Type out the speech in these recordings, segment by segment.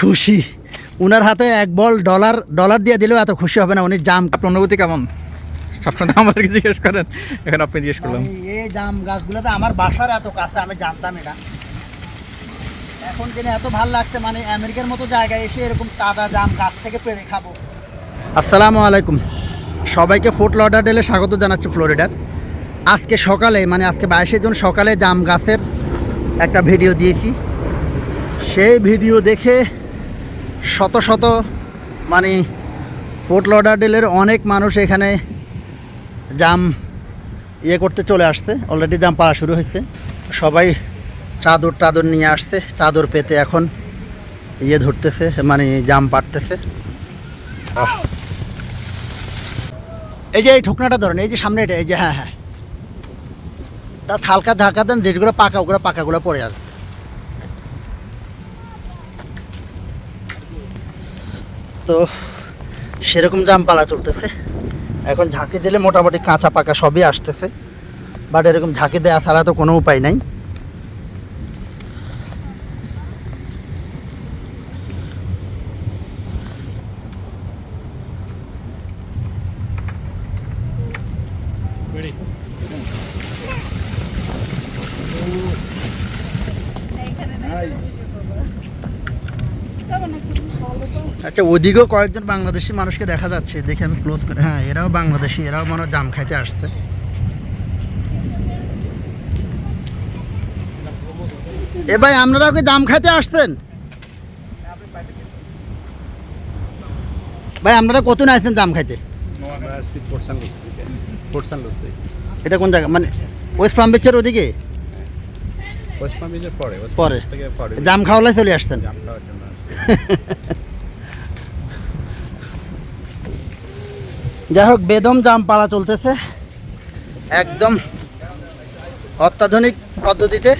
খুশি। উনার হাতে এক বল ডলার ডলার দিয়ে দিলেও এত খুশি হবে না উনি জাম আপনার অনুভূতি কেমন? সবসময় আমাদেরকে জিজ্ঞেস করেন। এখন আপনি জিজ্ঞেস করলাম এই জাম গাছগুলো তো আমার বাসার এত কাছে আমি জানতামই না এখন কিনে এত ভালো লাগছে মানে আমেরিকার মতো জায়গায় এসে এরকম তাজা জাম গাছ থেকে পেরে খাব। আসসালামু আলাইকুম। সবাইকে ফুড লডারডেলে স্বাগত জানাচ্ছি ফ্লোরিডার আজকে সকালে মানে আজকে বাইশে জুন সকালে জাম গাছের একটা ভিডিও দিয়েছি। সেই ভিডিও দেখে শত শত মানে ফুড লডারডেলের অনেক মানুষ এখানে জাম ইয়ে করতে চলে আসছে অলরেডি জাম পাড়া শুরু হয়েছে। সবাই চাদর টাদর নিয়ে আসছে, চাদর পেতে এখন ইয়ে ধরতেছে মানে জাম পাড়তেছে। এই যে এই ঠোকনাটা ধরেন, এই যে সামনে এটা, এই যে হ্যাঁ হ্যাঁ। তা হালকা ধাক্কা দেন, যেগুলো পাকা, ওগুলো পাকাগুলো পড়ে যাবে। তো সেরকম জামপালা চলতেছে। এখন ঝাঁকি দিলে মোটামুটি কাঁচা পাকা সবই আসতেছে। বাট এরকম ঝাঁকি দেওয়া ছাড়া তো কোনো উপায় নাই। আচ্ছা ওদিকেও কয়েকজন বাংলাদেশি মানুষকে দেখা যাচ্ছে। দেখে আমি ক্লোজ করে হ্যাঁ এরাও বাংলাদেশি এরাও মনে জাম খাইতে আসছে। এ ভাই আপনারাও কি জাম খাইতে আসছেন? ভাই আপনারা কত না আসছেন জাম খাইতে? এটা কোন জায়গা? মানে ওয়েস্ট পাম বিচের ওদিকে? পরে জাম খাওয়ালে চলে আসছেন জাম খাওয়ার জন্য আসছি। যাই হোক বেদম জাম পাড়া চলতেছে। একদম অত্যাধুনিক পদ্ধতিতে।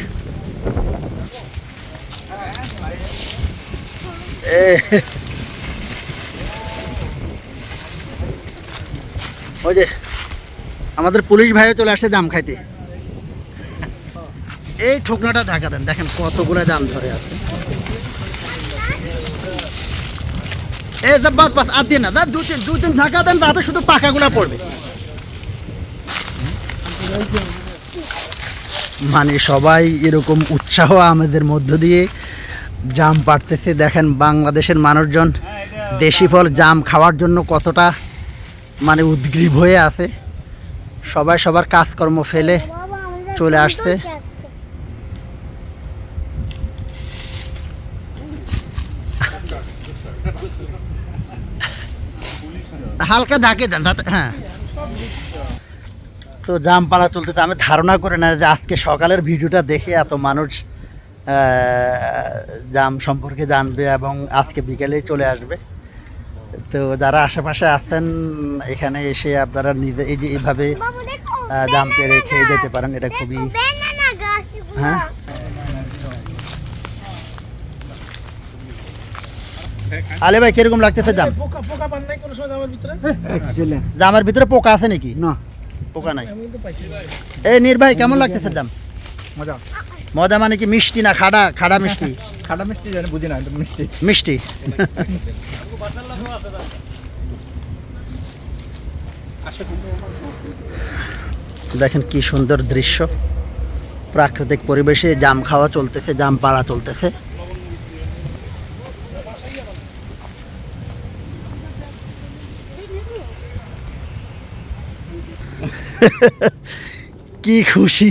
ওই যে, আমাদের পুলিশ ভাইও চলে আসছে জাম খাইতে। এই ঠোকনাটা ঢাকা দেন, দেখেন কতগুলো জাম ধরে আছে। এ বাস বাস, আর দিয়ে না, যা, দু তিন দু তিন ঢাকা দেন, তাতে শুধু পাকাগুলা পড়বে। মানে সবাই এরকম উৎসাহ আমাদের মধ্য দিয়ে জাম পাড়তেছে। দেখেন বাংলাদেশের মানুষজন দেশি ফল জাম খাওয়ার জন্য কতটা মানে উদ্গ্রীব হয়ে আছে। সবাই সবার কাজকর্ম ফেলে চলে আসছে। হালকা ঢাকে দেন হ্যাঁ। তো জাম পাড়া চলতে তো আমি ধারণা করে না যে আজকে সকালের ভিডিওটা দেখে এত মানুষ জাম সম্পর্কে জানবে এবং আজকে বিকেলেই চলে আসবে। তো যারা আশেপাশে আছেন এখানে এসে আপনারা নিজে এই যে এইভাবে জাম পেরে খেয়ে যেতে পারেন এটা খুবই হ্যাঁ? আলে ভাই কীরকম লাগতেছে জাম? পোকা পোকা পান নাই কোনো সময় আমার ভিতরে? জামের ভিতরে পোকা আছে নাকি? না। পোকা নাই। আমি তো পাইছি এই নির্বাহী কেমন লাগতেছে জাম? মজা। মজা মানে কি মিষ্টি না খাড়া? খাড়া মিষ্টি? খাটা মিষ্টি জানি বুঝি না মিষ্টি। মিষ্টি। দেখেন কি সুন্দর দৃশ্য। প্রাকৃতিক পরিবেশে জাম খাওয়া চলতেছে জাম পাড়া চলতেছে। কি খুশি।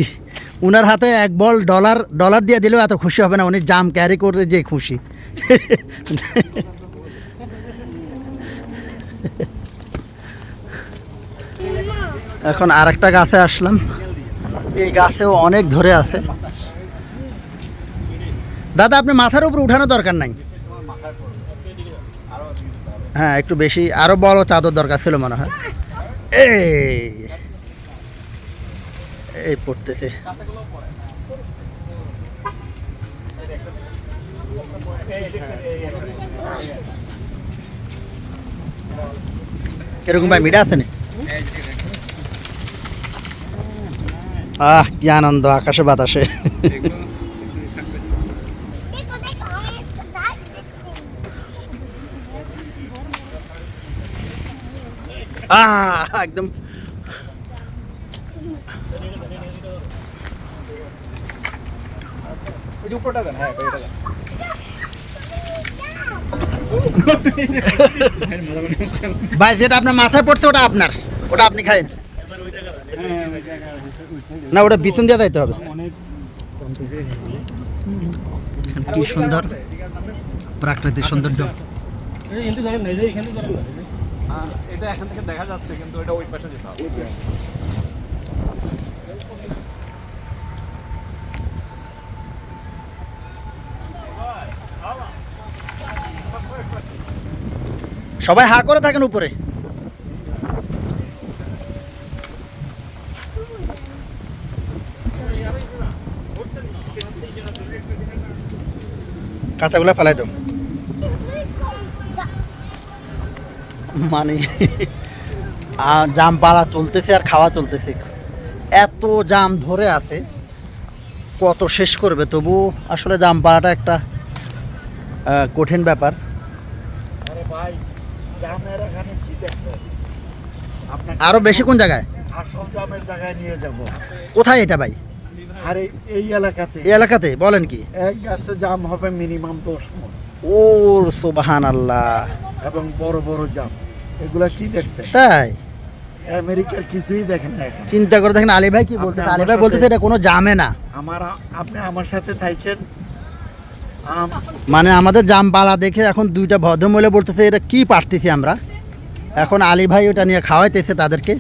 উনার হাতে এক বল ডলার ডলার দিয়ে দিলেও এত খুশি হবে না, উনি জাম ক্যারি করে যে খুশি। এখন আর একটা গাছে আসলাম। এই গাছেও অনেক ধরে আছে। দাদা, আপনি মাথার উপর উঠানো দরকার নাই? হ্যাঁ একটু বেশি, আরও বড় চাদর দরকার ছিল মনে হয়। এই এই পড়তেছে। কীরকম ভাই মিডা আছে আহ কি আনন্দ আকাশে বাতাসে। আহ একদম ওই যে উপরটা দেন হ্যাঁ এটা দেন ভাই যেটা আপনার মাথায় পড়ছে ওটা আপনার ওটা আপনি খাইন না ওটা বিছুন দিয়ে যাইতে হবে কি সুন্দর প্রাকৃতিক সৌন্দর্য এটা এখান থেকে দেখা যাচ্ছে কিন্তু এটা ওই পাশে যেতে হবে সবাই হা করে থাকেন উপরে। কাঁচাগুলো ফেলাই দাও। মানে জাম পাড়া চলতেছে আর খাওয়া চলতেছে। এত জাম ধরে আছে, কত শেষ করবে তবু আসলে জাম পাড়াটা একটা কঠিন ব্যাপার। আরে ভাই। জামের এখানে কি দেখবেন আপনাকে আরও বেশি কোন জায়গায়? আসল জামের জায়গায় নিয়ে যাব। কোথায় এটা ভাই? আরে এই- এলাকাতে। এই এলাকাতে বলেন কি? এক গাছে জাম হবে মিনিমাম দশ মন। ও সোবাহান আল্লাহ এবং বড় বড় জাম। এগুলা কি দেখছে তাই? আমেরিকার কিছুই দেখেন না চিন্তা করে দেখেন আলী ভাই কি আমার আলী ভাই বলতেছে এটা কোনো জামে না। আমার আপনি আমার সাথে আম মানে আমাদের জামপালা দেখে এখন দুইটা ভদ্রমহিলা বলতেছে এটা কি পারতেছি আমরা? এখন আলী ভাই ওটা নিয়ে খাওয়াইতেছে তাদেরকে।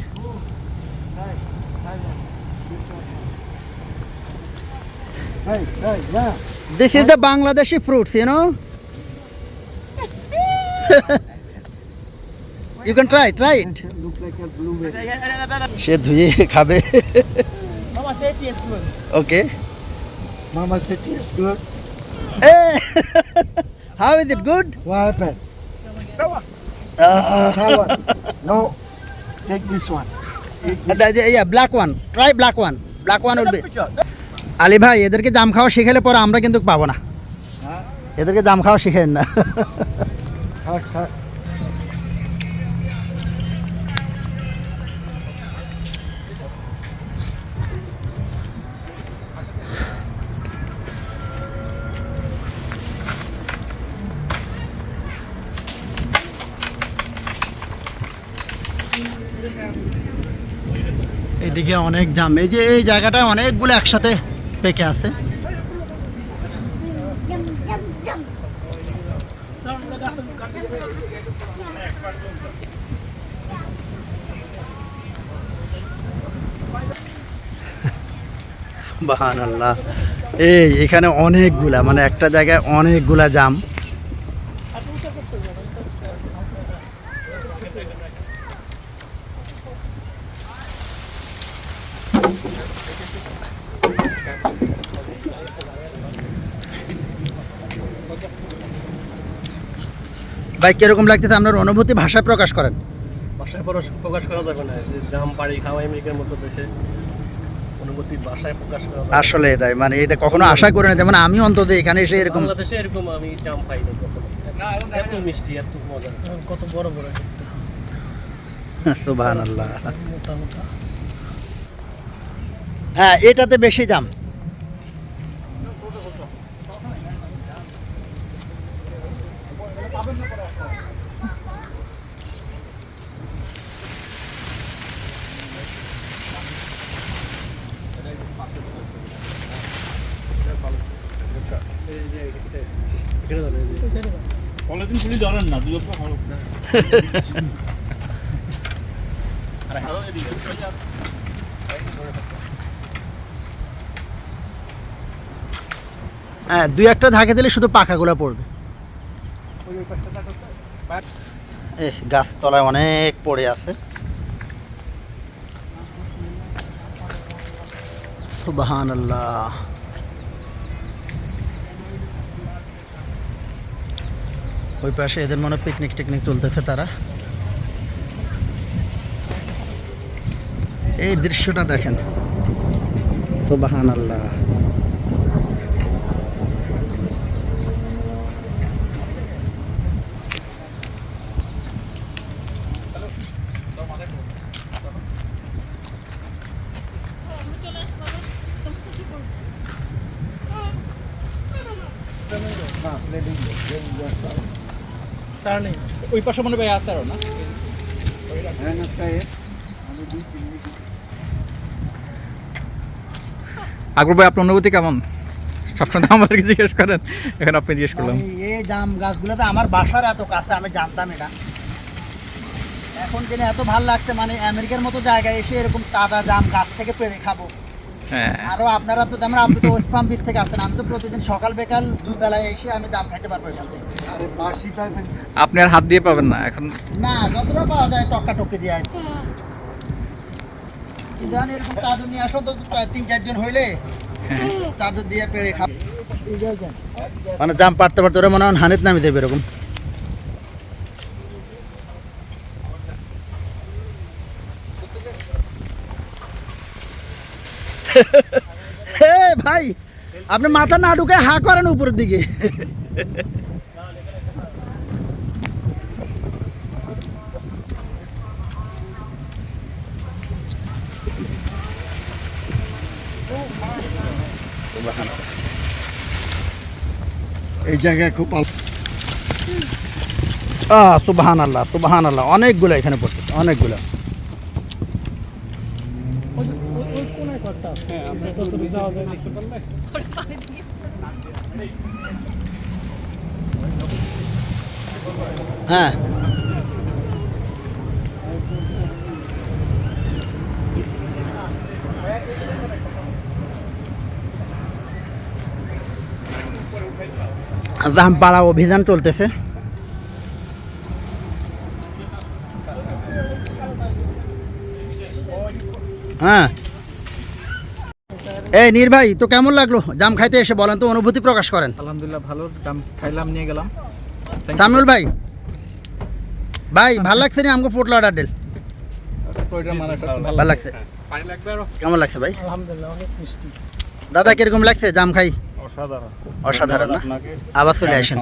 This is the Bangladeshi fruits you know you can try try it সে ধুয়ে খাবে. ওকে মামা সে taste good how is it good what happened Sour. Sour no take this one black one try black one black one will be Ali ভাই এদেরকে জাম খাওয়া শিখালে পরে আমরা কিন্তু পাবো না। হ্যাঁ। এদেরকে জাম খাওয়া শিখেন না। থাক থাক। এদিকে অনেক জাম। এই যে এই জায়গাটা অনেকগুলো একসাথে পেকে আছে। বাহান আল্লাহ এই এখানে অনেকগুলা মানে একটা জায়গায় অনেকগুলা জাম। ভাই কীরকম লাগতেছে আপনার অনুভূতি? ভাষায় প্রকাশ করেন। ভাষায় প্রকাশ প্রকাশ করা যাবে না। যে জাম পাড়ি খাওয়া আমেরিকার মতো দেশে অনুভূতি ভাষায় প্রকাশ করা না। আসলে তাই মানে এটা কখনো আশা করি না। যেমন আমি অন্তত এখানে এসে এরকম বাংলাদেশে এরকম আমি জাম পাইনি কখনো। এত মিষ্টি এত মজা কত বড় বড় হ্যাঁ এটাতে বেশি দাম এখানে যাবে, এই যে। না হ্যাঁ দুই একটা ঢাকে দিলে শুধু পাখাগুলো পড়বে। এ গাছতলায় অনেক পড়ে আছে। সুবাহান আল্লাহ ওই পাশে এদের মনে পিকনিক টিকনিক চলতেছে তারা। এই দৃশ্যটা দেখেন। সুবাহান আল্লাহ টার্নিং ওই পাশে মনে হয় আছে আরও না? আকবর ভাই আপনার অনুভূতি কেমন? সবসময় তো আমাদেরকে জিজ্ঞেস করেন এখন আপনি জিজ্ঞেস করলাম। মানে এই জাম গাছগুলো তো আমার বাসার এত কাছে আমি জানতামই না এখন দিনে এত ভালো লাগছে মানে আমেরিকার মতো জায়গায় এসে এরকম তাজা জাম গাছ থেকে পেড়ে খাব। আরও আপনারা তো যেমন আপনি তো ওয়েস্ট পাম্প বিচ থেকে আসছেন আমি তো প্রতিদিন সকাল বিকাল দুই বেলায় এসে আমি জাম খাইতে পারব এখান থেকে। বাসি পাবেন আপনি আর হাত দিয়ে পাবেন না এখন না যতটা পাওয়া যায় টক্কা টক্কে দিয়ে আর কি। কিন্তু এরকম চাদর নিয়ে আসো তো তিন চারজন হইলে হ্যাঁ। চাদর দিয়ে পেরে খাব। মানে জাম পারতে পারতে ওরা মনে হয় হানিত নামি দেবে এরকম হে ভাই আপনি মাথা না ঢুকে হা করেন উপরের দিকে। এই জায়গায় খুব আহ সুবাহান আল্লাহ সুবাহান আল্লাহ অনেকগুলো এখানে পড়ছে, অনেকগুলো ওই ওই- ওই কোনায় কয়েকটা আছে যতটুকু যাওয়া যায় দেখি। হ্যাঁ। জাম পাড়া অভিযান চলতেছে। এই নীর ভাই তো কেমন লাগল? জাম খাইতে এসে বলেন তো অনুভূতি প্রকাশ করেন। আলহামদুলিল্লাহ ভালো দাম খাইলাম নিয়ে গেলাম। সামিউল ভাই ভাই ভালো লাগছে নি আমাকে পোটলা অর্ডার দিল? মানে ভালো। লাগছে? কেমন লাগছে ভাই? আলহামদুলিল্লাহ অনেক মিষ্টি। দাদা কীরকম লাগছে? জাম খাই? অসাধারণ। অসাধারণ না? আবার চলে আসেন।